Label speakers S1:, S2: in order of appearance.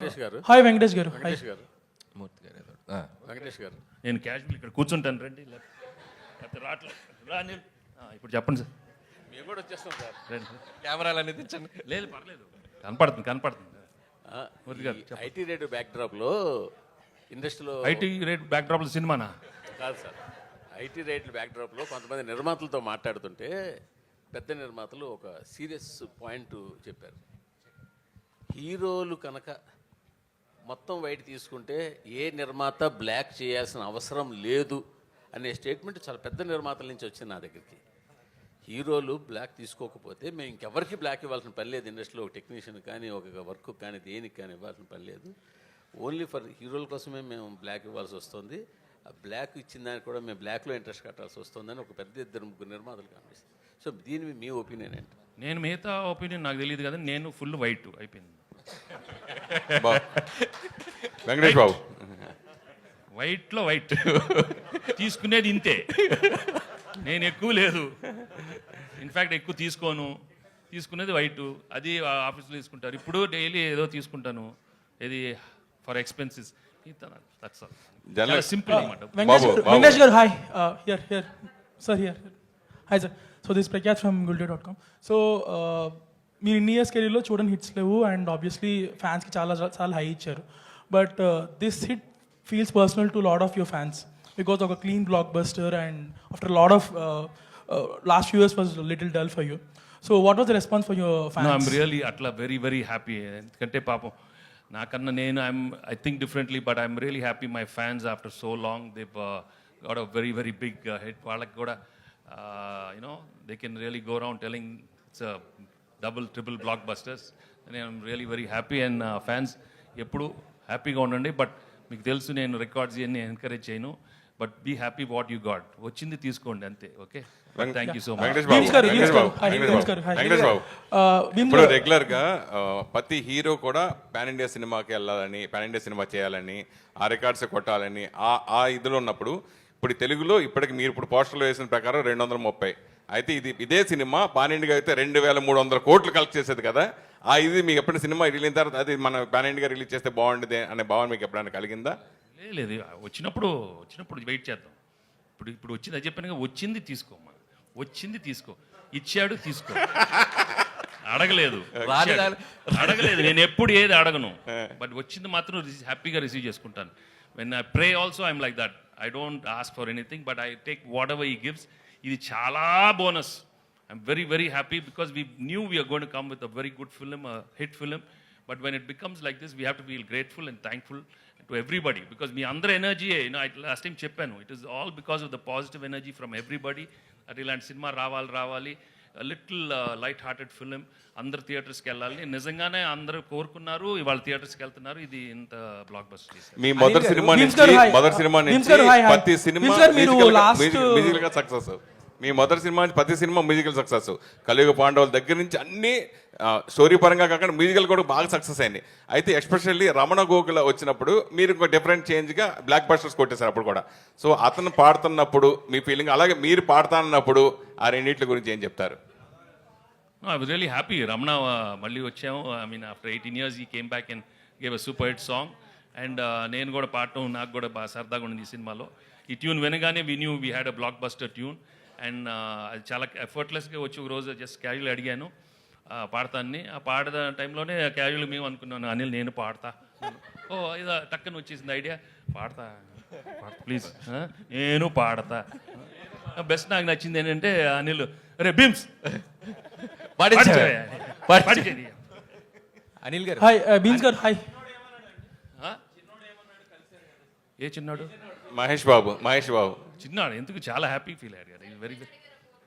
S1: Hi Venkatesh గారు.
S2: వెంకటేష్ గారు.
S3: మూర్తి గారు.
S2: వెంకటేష్ గారు.
S4: నేను క్యాజువల్ ఇక్కడ కూర్చుంటాను రండి లేకపోతే రావట్లేదు రా ఇప్పుడు చెప్పండి సార్.
S2: మేము కూడా వచ్చేస్తాం సార్.
S4: రండి.
S3: కెమెరాలు అనేది తెచ్చండి
S4: లేదు పర్లేదు. కనపడుతుంది కనపడుతుంది.
S2: ఆ,
S4: మూర్తి గారు,
S2: ఐటీ రేడియో బ్యాక్ డ్రాప్లో ఇండస్ట్రీలో
S4: ఐటీ రేట్ బ్యాక్ డ్రాప్లో సినిమానా?
S2: కాదు సార్. ఐటీ రేట్ల బ్యాక్ డ్రాప్లో కొంతమంది నిర్మాతలతో మాట్లాడుతుంటే పెద్ద నిర్మాతలు ఒక సీరియస్ పాయింట్ చెప్పారు. హీరోలు కనుక మొత్తం వైట్ తీసుకుంటే ఏ నిర్మాత బ్లాక్ చేయాల్సిన అవసరం లేదు అనే స్టేట్మెంట్ చాలా పెద్ద నిర్మాతల నుంచి వచ్చింది నా దగ్గరికి. హీరోలు బ్లాక్ తీసుకోకపోతే మేము ఇంకెవరికి బ్లాక్ ఇవ్వాల్సిన పని లేదు. ఇండస్ట్రీలో ఒక టెక్నీషియన్ కానీ ఒక వర్క్ కానీ దేనికి కానీ ఇవ్వాల్సిన పని లేదు. ఓన్లీ ఫర్ హీరోల కోసమే మేము బ్లాక్ ఇవ్వాల్సి వస్తుంది. ఆ బ్లాక్ ఇచ్చిన దానికి కూడా మేము బ్లాక్లో ఇంట్రెస్ట్ కట్టాల్సి వస్తుందని ఒక పెద్ద ఇద్దరు ముగ్గురు నిర్మాతలు కనిపిస్తుంది సో దీని మీ ఒపీనియన్ ఏంటి?
S4: నేను మిగతా ఒపీనియన్ నాకు తెలియదు కదా నేను ఫుల్ వైట్ అయిపోయింది.
S5: వెంకటేష్ బాబు
S4: వైట్లో వైట్ తీసుకునేది ఇంతే. నేను ఎక్కువ లేదు. ఇన్ఫ్యాక్ట్ ఎక్కువ తీసుకోను. తీసుకునేది వైట్ అది ఆఫీస్లో తీసుకుంటారు. ఇప్పుడు డైలీ ఏదో తీసుకుంటాను. ఇది ఫర్ ఎక్స్పెన్సెస్ సింపుల్ అనమాట.
S1: Venkatesh garu hi here here sir here hi sir so this Prakhyath from Gulte dot com so uh, మీరు ఇన్ని ఇయర్స్ కెరీర్లో చూడని హిట్స్ లేవు అండ్ ఆబ్వియస్లీ ఫ్యాన్స్కి చాలా చాలా హై ఇచ్చారు but this hit feels personal to lot of your fans because ఒక clean blockbuster and after lot of last few years was little dull for you so what was the response for your
S4: no
S1: fans
S4: I'm really అట్లా very very happy ఎందుకంటే పాపం నాకన్నా నేను I'm I think differently but I'm really happy my fans after so long they got a very very big hit వాళ్ళకి కూడా you know they can really go round telling it's double triple blockbuster నేను really very happy and fans ఎప్పుడు హ్యాపీగా ఉండండి. But మీకు తెలుసు నేను records ఇవన్నీ ఎంకరేజ్ చేయను. But be happy what you got. వచ్చింది తీసుకోండి అంతే okay? Thank you so much
S5: ఇప్పుడు రెగ్యులర్గా ప్రతి హీరో కూడా పాన్ ఇండియా సినిమాకి వెళ్ళాలని పాన్ ఇండియా సినిమా చేయాలని ఆ రికార్డ్స్ కొట్టాలని ఆ ఆ ఇదిలో ఉన్నప్పుడు ఇప్పుడు తెలుగులో ఇప్పటికి మీరు ఇప్పుడు పోస్టర్లో వేసిన ప్రకారం రెండు వందల ముప్పై. అయితే ఇది ఇదే సినిమా ఇండియా అయితే రెండు వేల మూడు వందల కోట్లు కలెక్ట్ చేసేది కదా. ఆ ఇది మీకు ఎప్పుడు సినిమా రిలీజ్ తర్వాత అది మన ఇండియా రిలీజ్ చేస్తే బాగుండేది అనే భావన మీకు ఎప్పుడైనా కలిగిందా?
S4: లేదు లేదు వచ్చినప్పుడు వచ్చినప్పుడు వెయిట్ చేద్దాం. ఇప్పుడు ఇప్పుడు వచ్చింది అది చెప్పాను వచ్చింది తీసుకోమ్మా వచ్చింది తీసుకో. ఇచ్చాడు తీసుకో. అడగలేదు. అడగలేదు. నేను ఎప్పుడు ఏది అడగను. బట్ వచ్చింది మాత్రం హ్యాపీగా రిసీవ్ చేసుకుంటాను. When I pray also I'm like that I don't ask for anything but I take whatever he gives ఇది చాలా bonus. I'm very very happy because we knew we're gonna come with a very good film hit film but when it becomes like this we have to feel grateful and thankful to everybody because మీ అందరి energy last time చెప్పాను it is all because of the positive energy from everybody at ఇలాంటి సినిమా రావాలి రావాలి little light hearted film అందరు థియేటర్స్కి వెళ్ళాలి. నిజంగానే అందరూ కోరుకున్నారు. ఇవాళ థియేటర్స్కి వెళ్తున్నారు. ఇది ఇంత బ్లాక్ బస్టర్
S5: మీ మొదటి సినిమా నుంచి. మొదటి సినిమా నుంచి. ప్రతి సినిమా మ్యూజికల్గా సక్సెస్ మీ మొదటి సినిమా నుంచి ప్రతి సినిమా మ్యూజికల్ సక్సెస్ కలియుగ పాండవుల దగ్గర నుంచి అన్ని స్టోరీ పరంగా కాకుండా మ్యూజికల్ కూడా బాగా సక్సెస్ అయింది అయితే ఎస్పెషల్లీ రమణ గోకుల వచ్చినప్పుడు మీరు ఇంకో డిఫరెంట్ చేంజ్గా బ్లాక్ బస్టర్స్ కొట్టేశారు అప్పుడు కూడా. సో అతను పాడుతున్నప్పుడు మీ ఫీలింగ్ అలాగే మీరు పాడుతానన్నప్పుడు ఆ రెండింటి గురించి ఏం చెప్తారు?
S4: I was really happy Ramana uh, మళ్ళీ వచ్చాము. I mean after eighteen years he came back and gave a super hit song and నేను కూడా పాడటం నాకు కూడా బాగా సరదాగా ఉంది ఈ సినిమాలో. ఈ ట్యూన్ వినగానే we knew we had a blockbuster tune and అది చాలా ఎఫర్ట్లెస్గా వచ్చి ఒక రోజు జస్ట్ క్యాజువల్ అడిగాను పాడతాన్ని. ఆ పాడద టైంలోనే క్యాజువల్ మేము అనుకున్నాను అనిల్ నేను పాడతా. ఓ ఇదో టక్కన వచ్చేసింది ఐడియా పాడతా ప్లీజ్ నేను పాడతా. బెస్ట్ నాకు నచ్చింది ఏంటంటే అనిల్ రే బిమ్స్
S3: పాడించారు.
S4: పాడించేది.
S3: అనిల్ గారు.
S1: హాయ్ భీమ్స్ గారు హాయ్.
S4: ఆ? ఏ చిన్నాడు?
S5: మహేష్ బాబు మహేష్ బాబు.
S4: చిన్నాడు ఎందుకు చాలా హ్యాపీ ఫీల్ అయ్యారు వెరీ